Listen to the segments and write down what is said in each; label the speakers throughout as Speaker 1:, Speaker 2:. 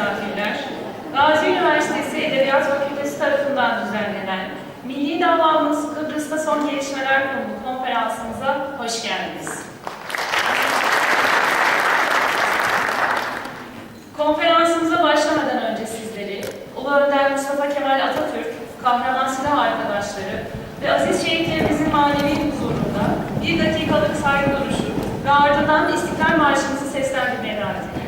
Speaker 1: misafirler, Gazi Üniversitesi Edebiyat Fakültesi tarafından düzenlenen Milli Davamız Kıbrıs'ta Son Gelişmeler konulu konferansımıza hoş geldiniz. Konferansımıza başlamadan önce sizleri Ulu Önder Mustafa Kemal Atatürk, kahraman silah arkadaşları ve aziz şehitlerimizin manevi huzurunda bir dakikalık saygı duruşu ve ardından İstiklal Marşımızı seslendirmeye davet ediyorum.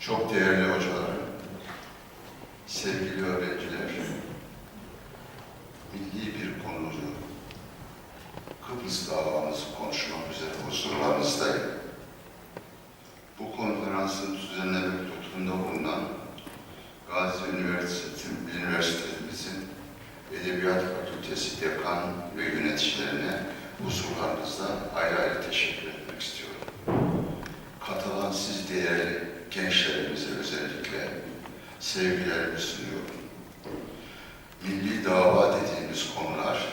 Speaker 2: Çok değerli hocalarım, sevgili öğrenciler, milli bir konuyu Kıbrıs davamızı konuşmak üzere huzurlarınızdayım. Bu konferansın düzenlemek lütfunda bulunan Gazi Üniversitesi, Üniversitemizin Edebiyat Fakültesi Dekan ve yöneticilerine huzurlarınızda ayrı ayrı teşekkür etmek istiyorum. Katılan siz değerli gençlerimize özellikle sevgilerimi sunuyorum. Milli dava dediğimiz konular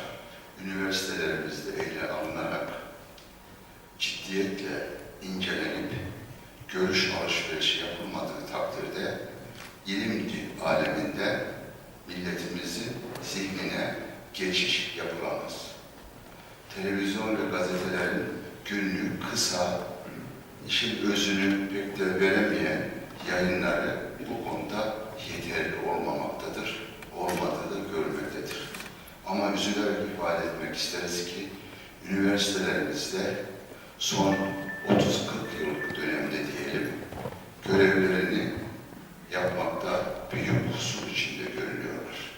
Speaker 2: üniversitelerimizde ele alınarak ciddiyetle incelenip görüş alışverişi yapılmadığı takdirde ilim aleminde milletimizin zihnine geçiş yapılamaz. Televizyon ve gazetelerin günlük, kısa, işin özünü pek de veremeyen yayınları bu konuda yeterli olmamaktadır, olmadığı da görmektedir. Ama üzülerek ifade etmek isteriz ki üniversitelerimizde son 30-40 yıllık dönemde diyelim görevlerini yapmakta büyük kusur içinde görünüyorlar.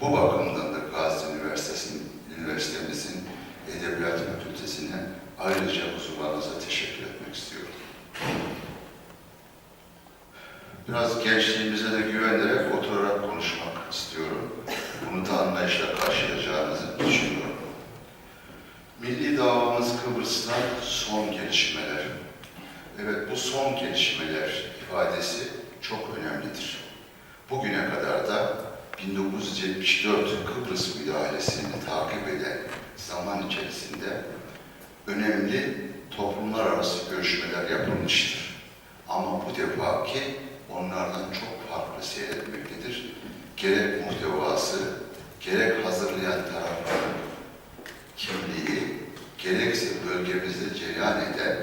Speaker 2: Bu bakımdan da Gazi Üniversitesi'nin, üniversitemizin Edebiyat Fakültesine ayrıca huzurlarınıza teşekkür etmek istiyorum. Biraz gençliğimize de güvenerek oturarak konuşmak istiyorum. Bunu da anlayışla karşılayacağınızı düşünüyorum. Milli davamız Kıbrıs'ta son gelişmeler. Evet bu son gelişmeler ifadesi çok önemlidir. Bugüne kadar da 1974 Kıbrıs müdahalesini takip eden zaman içerisinde önemli toplumlar arası görüşmeler yapılmıştır. Ama bu defaki onlardan çok farklı seyretmektedir. Gerek muhtevası, gerek hazırlayan tarafların kimliği, gerekse bölgemizde cereyan eden,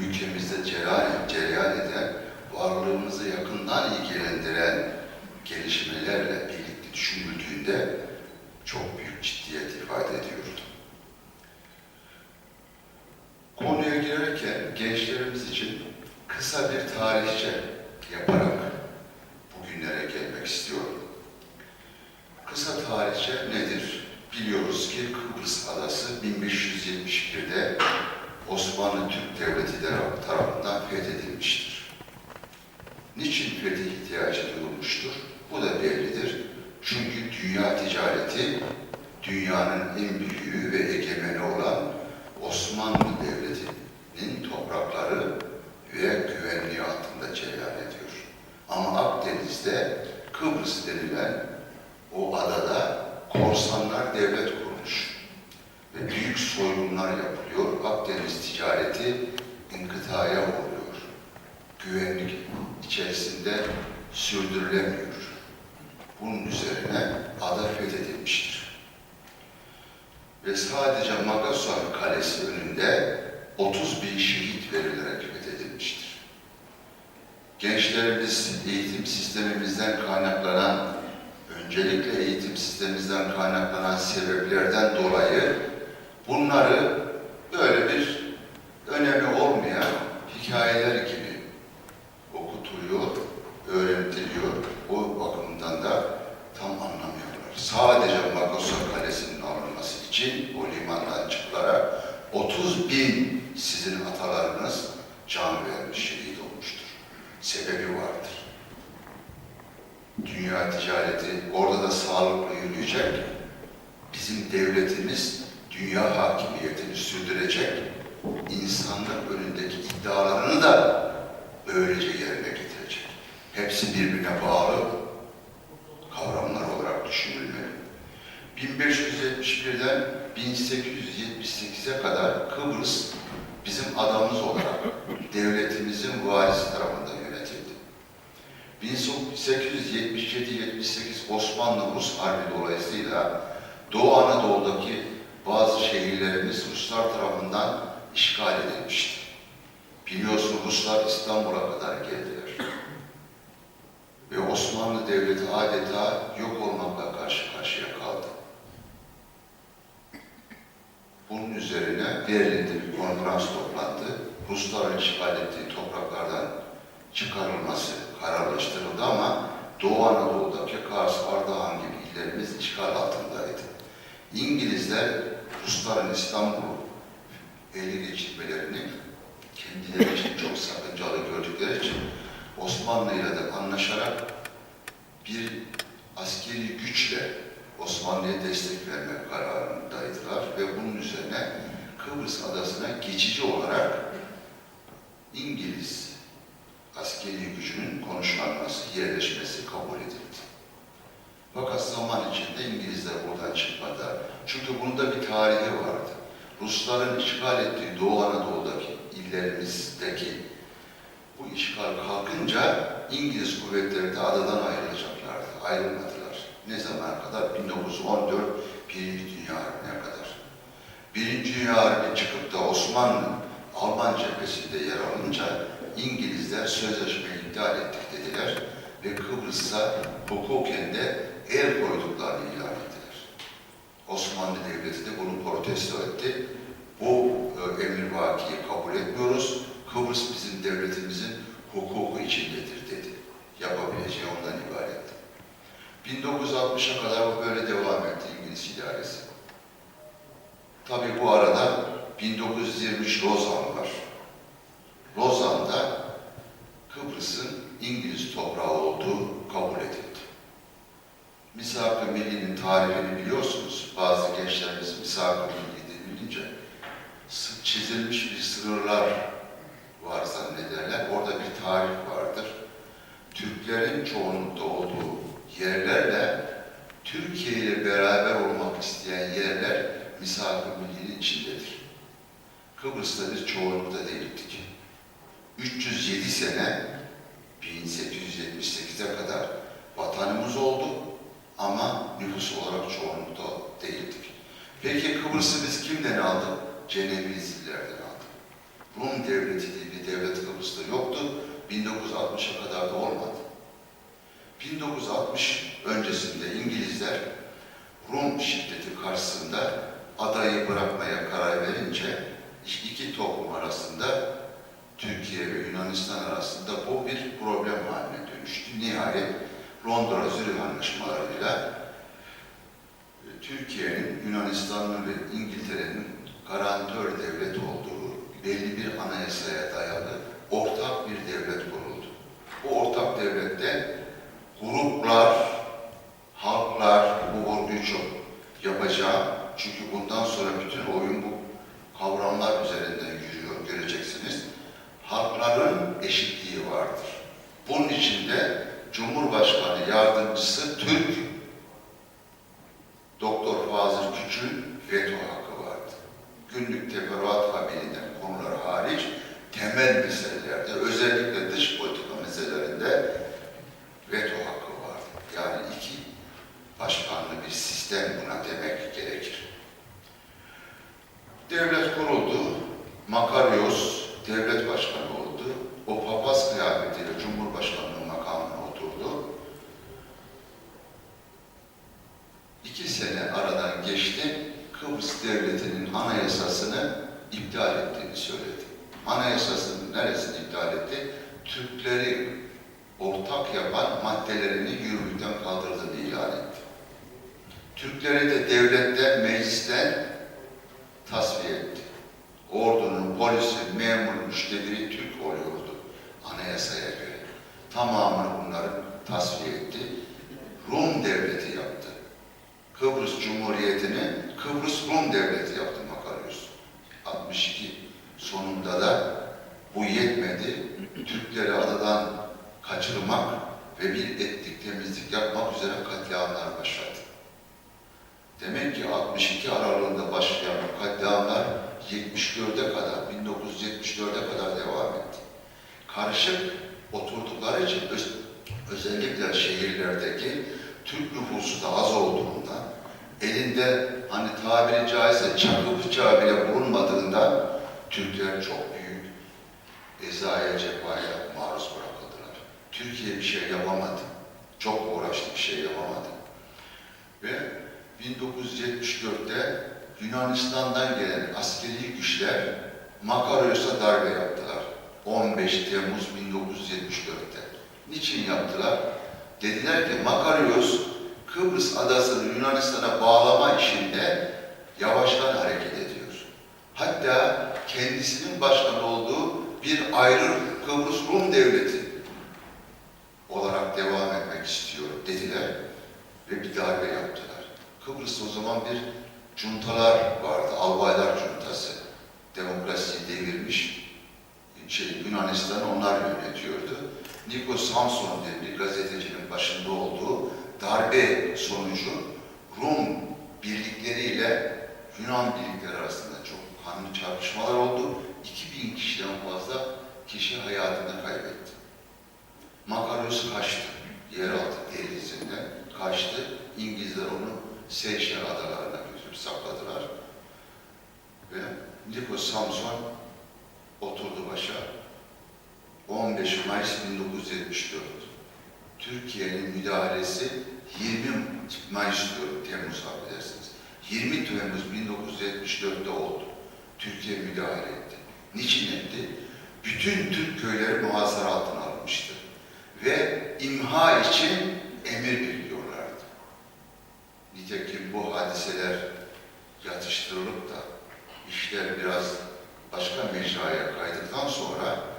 Speaker 2: ülkemizde cereyan, cereyan eden, varlığımızı yakından ilgilendiren gelişmelerle birlikte düşünüldüğünde çok büyük ciddiyet ifade ediyordu. Konuya girerken gençlerimiz için kısa bir tarihçe yaparak bugünlere gelmek istiyorum. Kısa tarihçe nedir? Biliyoruz ki Kıbrıs Adası 1571'de Osmanlı Türk Devleti taraf- tarafından fethedilmiştir. Niçin fetih ihtiyacı duyulmuştur? Bu da bellidir. Çünkü dünya ticareti dünyanın en büyüğü ve egemeni olan Osmanlı Devleti'nin toprakları ve güvenliği altında cereyan ediyor. Ama Akdeniz'de Kıbrıs denilen o adada korsanlar devlet kurmuş ve büyük soygunlar yapılıyor. Akdeniz ticareti inkıtaya uğruyor. Güvenlik içerisinde sürdürülemiyor. Bunun üzerine ada fethedilmiştir. Ve sadece Magason Kalesi önünde 30 bin şehit verilerek fethedilmiştir. Gençlerimiz eğitim sistemimizden kaynaklanan, öncelikle eğitim sistemimizden kaynaklanan sebeplerden dolayı bunları böyle bir önemi olmayan hikayeler gibi okutuluyor, öğretiliyor. O bakımdan da tam anlamıyorlar. Sadece Magason Kalesi'nin alınması için o limandan çıkılarak 30 bin sizin atalarınız can vermiş, şehit olmuştur. Sebebi vardır. Dünya ticareti orada da sağlıklı yürüyecek. Bizim devletimiz dünya hakimiyetini sürdürecek. İnsanlık önündeki iddialarını da böylece yerine getirecek. Hepsi birbirine bağlı kavramlar olarak düşünülmeli. 1571'den 1878'e kadar Kıbrıs bizim adamız olarak devletimizin valisi tarafından yönetildi. 1877-78 Osmanlı-Rus Harbi dolayısıyla Doğu Anadolu'daki bazı şehirlerimiz Ruslar tarafından işgal edilmişti. Biliyorsun Ruslar İstanbul'a kadar geldiler. Ve Osmanlı Devleti adeta yok olmakla karşı karşıya kaldı. Bunun üzerine Berlin'de bir konferans toplandı. Rusların işgal ettiği topraklardan çıkarılması kararlaştırıldı ama Doğu Anadolu'daki Kars, Ardahan gibi illerimiz işgal altındaydı. İngilizler Rusların İstanbul'u ele geçirmelerini kendileri için çok sakıncalı gördükleri için Osmanlı ile de anlaşarak bir askeri güçle Osmanlı'ya destek vermek kararındaydılar ve bunun üzerine Kıbrıs adasına geçici olarak İngiliz askeri gücünün konuşlanması, yerleşmesi kabul edildi. Fakat zaman içinde İngilizler buradan çıkmadı. Çünkü bunda bir tarihi vardı. Rusların işgal ettiği Doğu Anadolu'daki illerimizdeki bu işgal kalkınca İngiliz kuvvetleri de adadan ayrılacaklardı. Ayrılmadılar. Ne zamana kadar? 1914 Birinci Dünya Harbi'ne kadar. Birinci Dünya Harbi çıkıp da Osmanlı Alman cephesinde yer alınca İngilizler sözleşmeyi iptal ettik dediler ve Kıbrıs'a hukuken de el koyduklarını ilan ettiler. Osmanlı Devleti de bunu protesto etti. Bu e, emirvakiyi kabul etmiyoruz. Kıbrıs bizim devletimizin hukuku içindedir dedi. Yapabileceği ondan ibaret. 1960'a kadar bu böyle devam etti İngiliz silahı. Tabii bu arada 1923 Lozan var. Lozan'da Kıbrıs'ın İngiliz toprağı olduğu kabul edildi. Misak-ı Milli'nin tarihini biliyorsunuz. Bazı gençlerimiz Misak-ı Milli denilince çizilmiş bir sınırlar var zannederler. Orada bir tarih vardır. Türklerin çoğunlukta olduğu yerlerle Türkiye ile beraber olmak isteyen yerler Misak-ı Milli'nin içindedir. Kıbrıs'ta biz çoğunlukta değildik. 307 sene 1878'e kadar vatanımız oldu ama nüfus olarak çoğunlukta değildik. Peki Kıbrıs'ı biz kimden aldık? Cenevizlilerden aldık. Rum devleti diye bir devlet Kıbrıs'ta yoktu. 1960'a kadar da olmadı. 1960 öncesinde İngilizler Rum şiddeti karşısında adayı bırakmaya karar verince iki toplum arasında Türkiye ve Yunanistan arasında bu bir problem haline dönüştü. Nihayet Londra Zürih anlaşmalarıyla e, Türkiye'nin, Yunanistan'ın ve İngiltere'nin garantör devlet olduğu belli bir anayasaya dayalı ortak bir devlet kuruldu. Bu ortak devlette gruplar, halklar, bu vurguyu çok yapacağım. Çünkü bundan sonra bütün oyun bu kavramlar üzerinden yürüyor, göreceksiniz. Halkların eşitliği vardır. Bunun içinde Cumhurbaşkanı Yardımcısı Türk, Doktor Fazıl Küçük'ün veto hakkı vardı. Günlük teferruat kabilinden konular hariç temel meselelerde, özellikle dış politika meselelerinde veto hakkı vardı. Yani iki başkanlı bir sistem buna demek gerekir. Devlet kuruldu, Makaryos devlet başkanı oldu. O papaz kıyafetiyle Cumhurbaşkanlığı makamına oturdu. İki sene aradan geçti, Kıbrıs Devleti'nin anayasasını iptal ettiğini söyledi. Anayasasının neresini iptal etti? Türkleri ortak yapan maddelerini yürürlükten kaldırdığını ilan etti. Türkleri de devletten, meclisten tasfiye etti. Ordunun, polisin, memurun, müştebiri Türk oluyordu anayasaya göre. Tamamını bunların tasfiye etti. Rum devleti yaptı. Kıbrıs Cumhuriyeti'ni Kıbrıs Rum devleti yaptı Makarios. 62 sonunda da bu yetmedi. Türkleri adadan kaçırmak ve bir etnik temizlik yapmak üzere katliamlar başladı. Demek ki 62 aralığında başlayan katliamlar 74'e kadar, 1974'e kadar devam etti. Karışık oturdukları için öz- özellikle şehirlerdeki Türk nüfusu da az olduğundan, elinde hani tabiri caizse çakı bıçağı bile bulunmadığından Türkler çok büyük ezaya cefaya maruz bırakıldılar. Türkiye bir şey yapamadı. Çok uğraştı bir şey yapamadı. Ve 1974'te Yunanistan'dan gelen askeri güçler Makaryos'a darbe yaptılar. 15 Temmuz 1974'te. Niçin yaptılar? Dediler ki Makaryos Kıbrıs adasını Yunanistan'a bağlama işinde yavaştan hareket ediyor. Hatta kendisinin başkan olduğu bir ayrı Kıbrıs Rum devleti olarak devam etmek istiyor dediler ve bir darbe yaptılar. Kıbrıs'ta o zaman bir cuntalar vardı, albaylar cuntası. Demokrasiyi devirmiş, şey, Yunanistan'ı onlar yönetiyordu. Nikos Samson diye bir gazetecinin başında olduğu darbe sonucu Rum birlikleriyle Yunan birlikleri arasında çok kanlı çarpışmalar oldu. 2000 kişiden fazla kişi hayatını kaybetti. Makaryos kaçtı. Yeraltı denizinde kaçtı. İngilizler onu Seyşel adalarına götürüp sakladılar. Ve Nikos Samson oturdu başa. 15 Mayıs 1974. Türkiye'nin müdahalesi 20 Mayıs diyorum, Temmuz affedersiniz. 20 Temmuz 1974'te oldu. Türkiye müdahale etti. Niçin etti? Bütün Türk köyleri muhasara altına alınmıştı. Ve imha için emir bekliyorlardı. Nitekim bu hadiseler yatıştırılıp da işler biraz başka mecraya kaydıktan sonra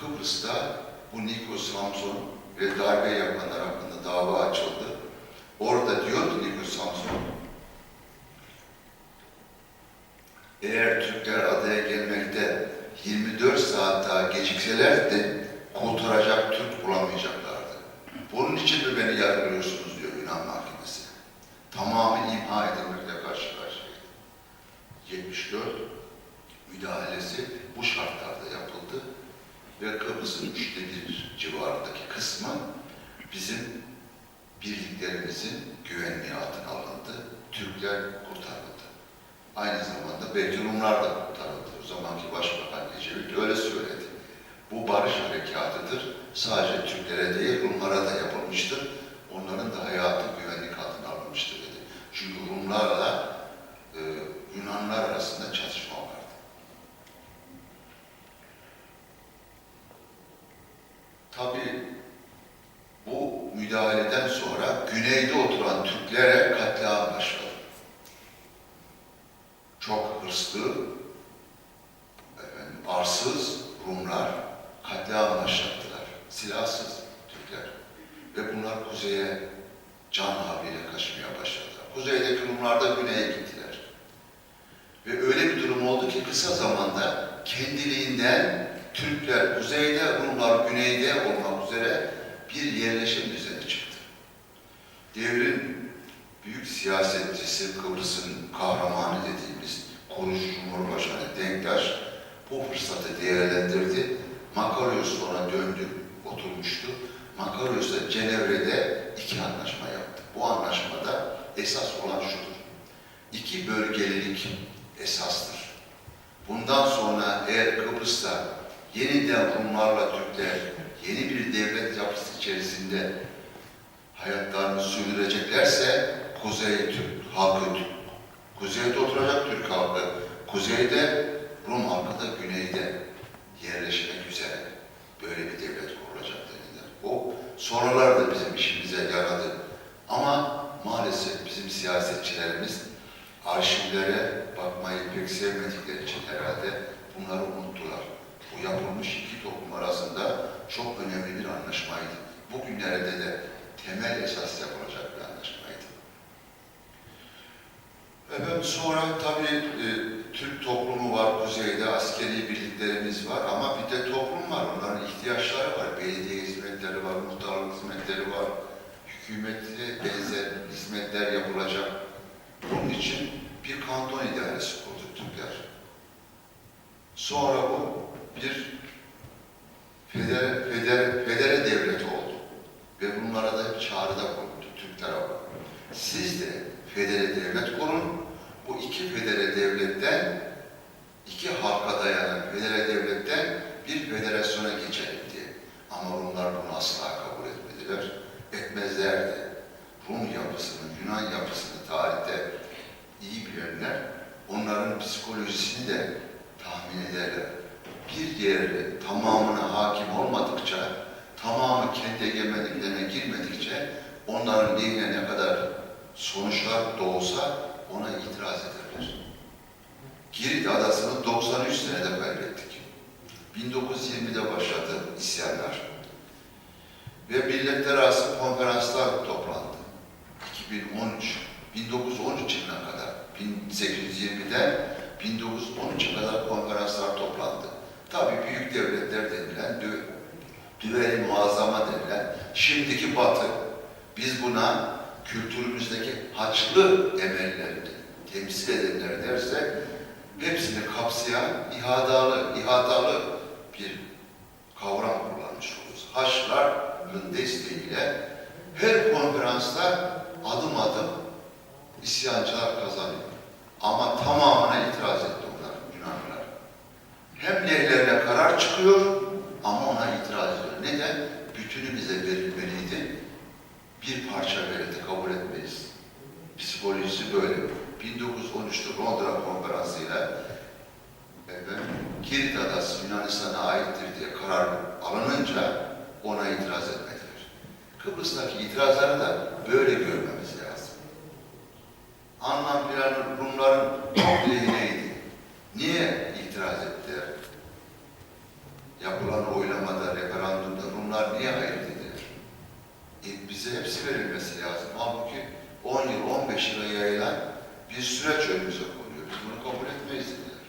Speaker 2: Kıbrıs'ta bu Nikos Samson ve darbe yapanlar hakkında dava açıldı. Orada diyor ki Nikos Samson, eğer Türkler adaya gelmekte 24 saat daha gecikseler de kurtaracak Türk bulamayacaklardı. Bunun için mi beni yargılıyorsunuz diyor Yunan Mahkemesi. Tamamı imha edilmekle karşı karşıyaydı. 74 müdahalesi bu şartlarda yapıldı ve Kıbrıs'ın üçte bir civarındaki kısmı bizim birliklerimizin güvenliği altına alındı. Türkler kurtarıldı. Aynı zamanda belki Rumlar da kurtarıldı. O zamanki Başbakan Ecevit öyle söyledi. Bu barış harekatıdır. Sadece Türklere değil Rumlara da yapılmıştır. Onların da hayatı güvenlik altına alınmıştır dedi. Çünkü Rumlarla e, Yunanlar arasında çatışma vardı. Tabii bu müdahaleden sonra güneyde oturan Türklere katliam başladı. Çok hırslı, arsız Rumlar katliam başlattılar. Silahsız Türkler. Ve bunlar kuzeye can havliyle kaçmaya başladılar. Kuzeydeki Rumlar da güneye gittiler. Ve öyle bir durum oldu ki kısa zamanda kendiliğinden Türkler kuzeyde, Rumlar güneyde olmak üzere bir yerleşim düzeni çıktı. Devrin büyük siyasetçisi Kıbrıs'ın kahramanı dediğimiz kurucu Cumhurbaşkanı Denktaş bu fırsatı değerlendirdi. Makarios ona döndü, oturmuştu. Makarios'la Cenevre'de iki anlaşma yaptı. Bu anlaşmada esas olan şudur. İki bölgelilik esastır. Bundan sonra eğer Kıbrıs'ta yeniden Rumlarla Türkler yeni bir devlet yapısı içerisinde hayatlarını sürdüreceklerse Kuzey Türk halkı, kuzeyde oturacak Türk halkı, kuzeyde Rum halkı da güneyde yerleşmek üzere böyle bir devlet kurulacak dediler. O sonralar da bizim işimize yaradı. Ama maalesef bizim siyasetçilerimiz arşivlere bakmayı pek sevmedikleri için herhalde bunları unuttular. Bu yapılmış iki toplum arasında çok önemli bir anlaşmaydı. Bugünlerde de temel esas yapılacak bir anlaşmaydı. Efendim sonra tabii e, Türk toplumu var, kuzeyde askeri birliklerimiz var ama bir de toplum var. Onların ihtiyaçları var. Belediye hizmetleri var, muhtarlık hizmetleri var. Hükümete benzer hizmetler yapılacak. Bunun için bir kanton idaresi kurdu Türkler. Sonra bu bir federe, federe, federe devleti oldu. Ve bunlara da çağrıda bulundu Türk tarafı. Siz de federe devlet kurun. Bu iki federe devletten, iki halka dayanan federe devletten bir federasyona geçelim diye. Ama Rumlar bunu asla kabul etmediler. Etmezlerdi. Rum yapısını, Yunan yapısını tarihte iyi bilenler onların psikolojisini de tahmin ederler. Bir yere tamamına hakim olmadıkça, tamamı kendi egemenliklerine girmedikçe onların lehine ne kadar sonuçlar doğsa ona itiraz ederler. Girit adasını 93 senede kaybettik. 1920'de başladı isyanlar. Ve milletler arası konferanslar toplandı. 2013, 1913 yılına kadar, 1820'den 1913'e kadar konferanslar toplandı. Tabii büyük devletler denilen, dü düveli muazzama denilen, şimdiki batı, biz buna kültürümüzdeki haçlı emellerini temsil edenler dersek, hepsini kapsayan ihadalı, ihatalı bir kavram kullanmış oluruz. Haçlıların desteğiyle her konferansta adım adım isyancılar kazanıyor. Ama tamamına itiraz etti onlar, Yunanlılar. Hem lehlerine karar çıkıyor ama ona itiraz ediyor. Neden? Bütünü bize verilmeliydi. Bir parça verildi, kabul etmeyiz. Psikolojisi böyle. 1913'te Londra konferansıyla efendim, Girit Adası Yunanistan'a aittir diye karar alınınca ona itiraz etmediler. Kıbrıs'taki itirazları da böyle görmemiz lazım. Anlam planı Rumların çok lehineydi. yapılan oylamada, referandumda bunlar niye ayırt edilir? E, bize hepsi verilmesi lazım. Halbuki 10 yıl, 15 yıla yayılan bir süreç önümüze konuyor. Biz bunu kabul etmeyiz dediler.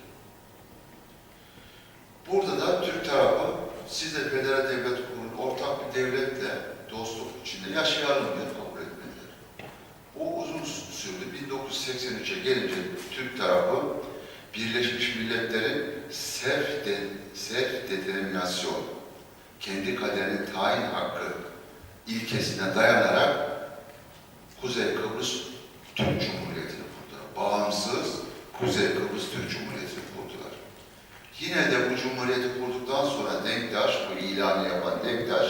Speaker 2: Burada da Türk tarafı siz de Federal Devlet Kurumu'nun ortak bir devletle dostluk içinde yaşayalım diye kabul etmediler. O uzun sürdü. 1983'e gelince Türk tarafı Birleşmiş Milletler'in serf, de, serf determinasyon, kendi kaderini tayin hakkı ilkesine dayanarak Kuzey Kıbrıs Türk Cumhuriyeti'ni kurdular. Bağımsız Kuzey Kıbrıs Türk Cumhuriyeti'ni kurdular. Yine de bu cumhuriyeti kurduktan sonra Denktaş, bu ilanı yapan Denktaş,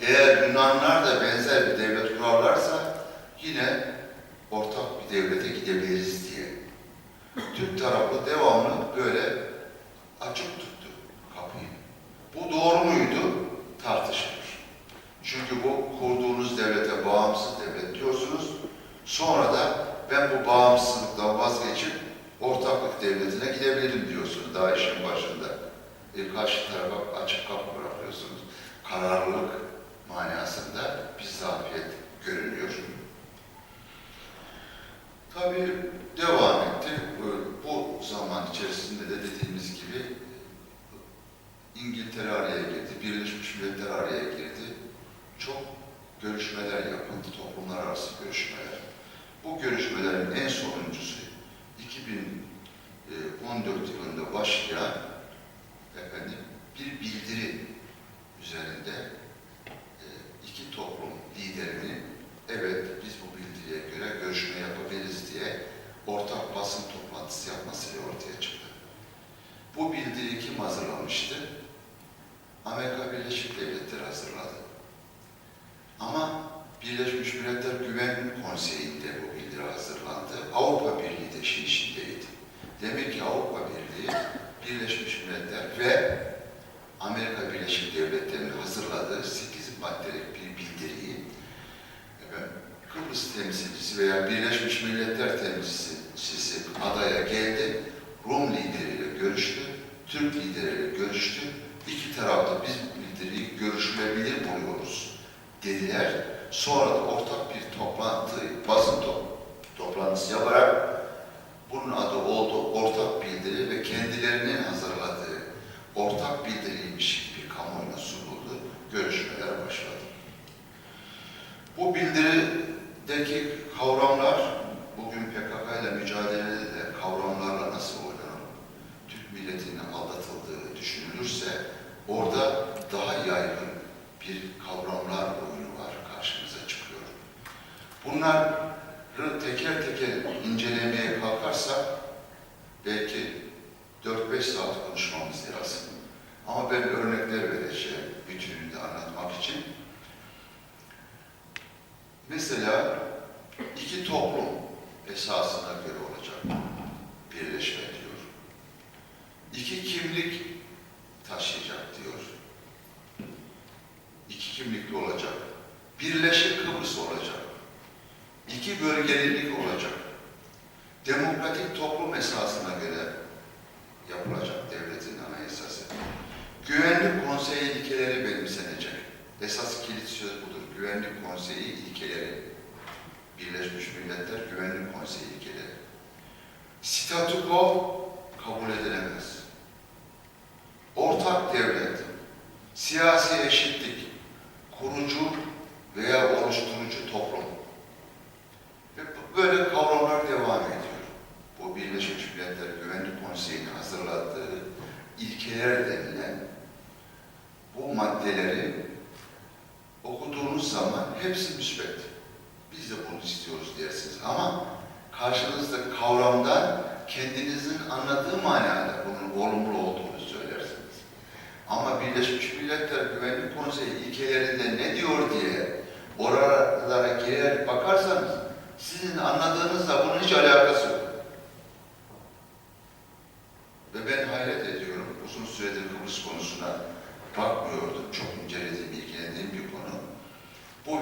Speaker 2: eğer Yunanlar da benzer bir devlet kurarlarsa yine ortak bir devlete gidebiliriz diye Türk tarafı devamlı böyle açık tuttu kapıyı. Bu doğru muydu? Tartışılır. Çünkü bu kurduğunuz devlete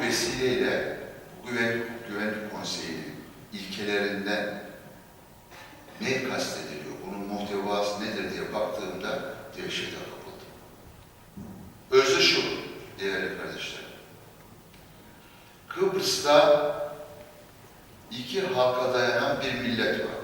Speaker 2: Bu vesileyle Güvenlik, Güvenlik Konseyi ilkelerinden ne kastediliyor, bunun muhtevası nedir diye baktığımda dehşete kapıldım. Özü şu değerli kardeşlerim. Kıbrıs'ta iki halka dayanan bir millet var.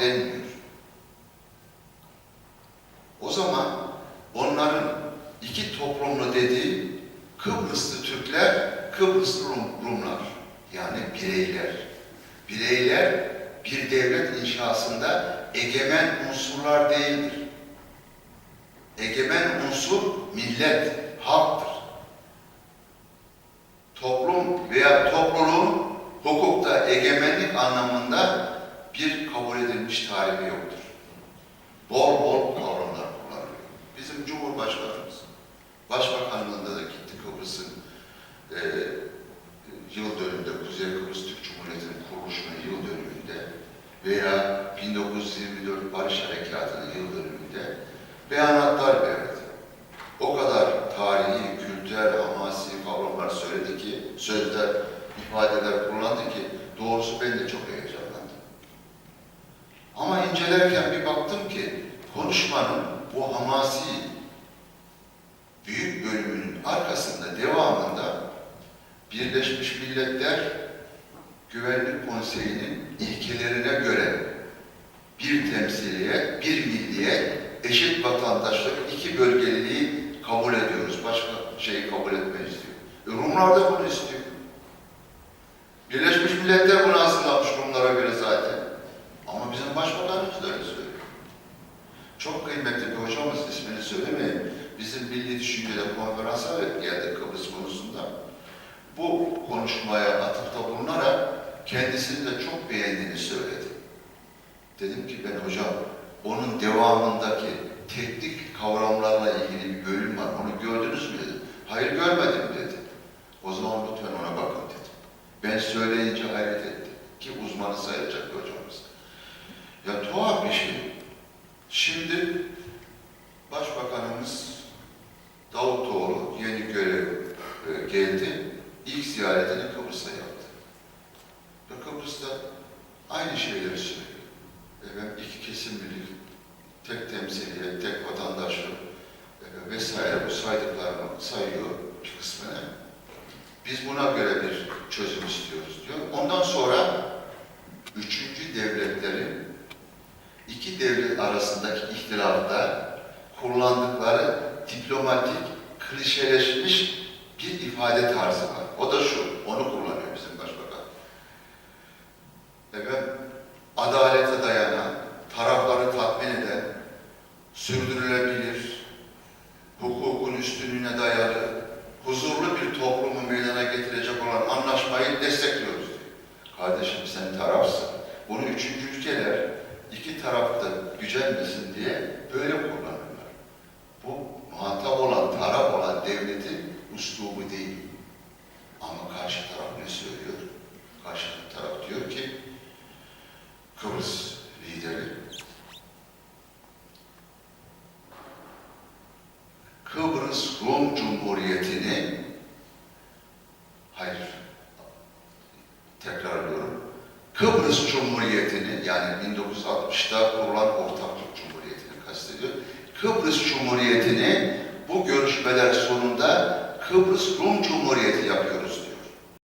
Speaker 2: Denmiyor. O zaman onların iki toplumlu dediği Kıbrıslı Türkler, Kıbrıslı Rum- Rumlar. Yani bireyler. Bireyler bir devlet inşasında egemen unsurlar değildir. Egemen unsur millet, halktır. Toplum veya topluluğun hukukta egemenlik anlamında bir kabul edilmiş tarihi yoktur. Bol bol kavramlar kullanılıyor. Bizim Cumhurbaşkanımız, Başbakanlığında da gitti Kıbrıs'ın e, yıl dönümünde, Kuzey Kıbrıs Türk Cumhuriyeti'nin kuruluşunun yıl dönümünde veya 1924 Barış Harekatı'nın yıl dönümünde beyanatlar verdi. O kadar tarihi, kültürel, hamasi kavramlar söyledi ki, sözler, ifadeler kullandı ki doğrusu ben de çok heyecanlandım. Ama incelerken bir baktım ki konuşmanın bu hamasi büyük bölümünün arkasında, devamında Birleşmiş Milletler Güvenlik Konseyi'nin ilkelerine göre bir temsiliye, bir milliye, eşit vatandaşlık, iki bölgeliliği kabul ediyoruz. Başka şeyi kabul etmeyiz diyor. E Rumlar da bunu istiyor. Birleşmiş Milletler bunu hazırlamış Rumlara göre zaten. Bizim başbakanımız da öyle söylüyor. Çok kıymetli bir hocamız ismini söylemeyin. Bizim Milli Düşünce'de konferansa geldik Kıbrıs konusunda. Bu konuşmaya atıfta bulunarak kendisini de çok beğendiğini söyledi. Dedim ki ben hocam onun devamındaki teknik kavramlarla ilgili bir bölüm var. Onu gördünüz mü dedim. Hayır görmedim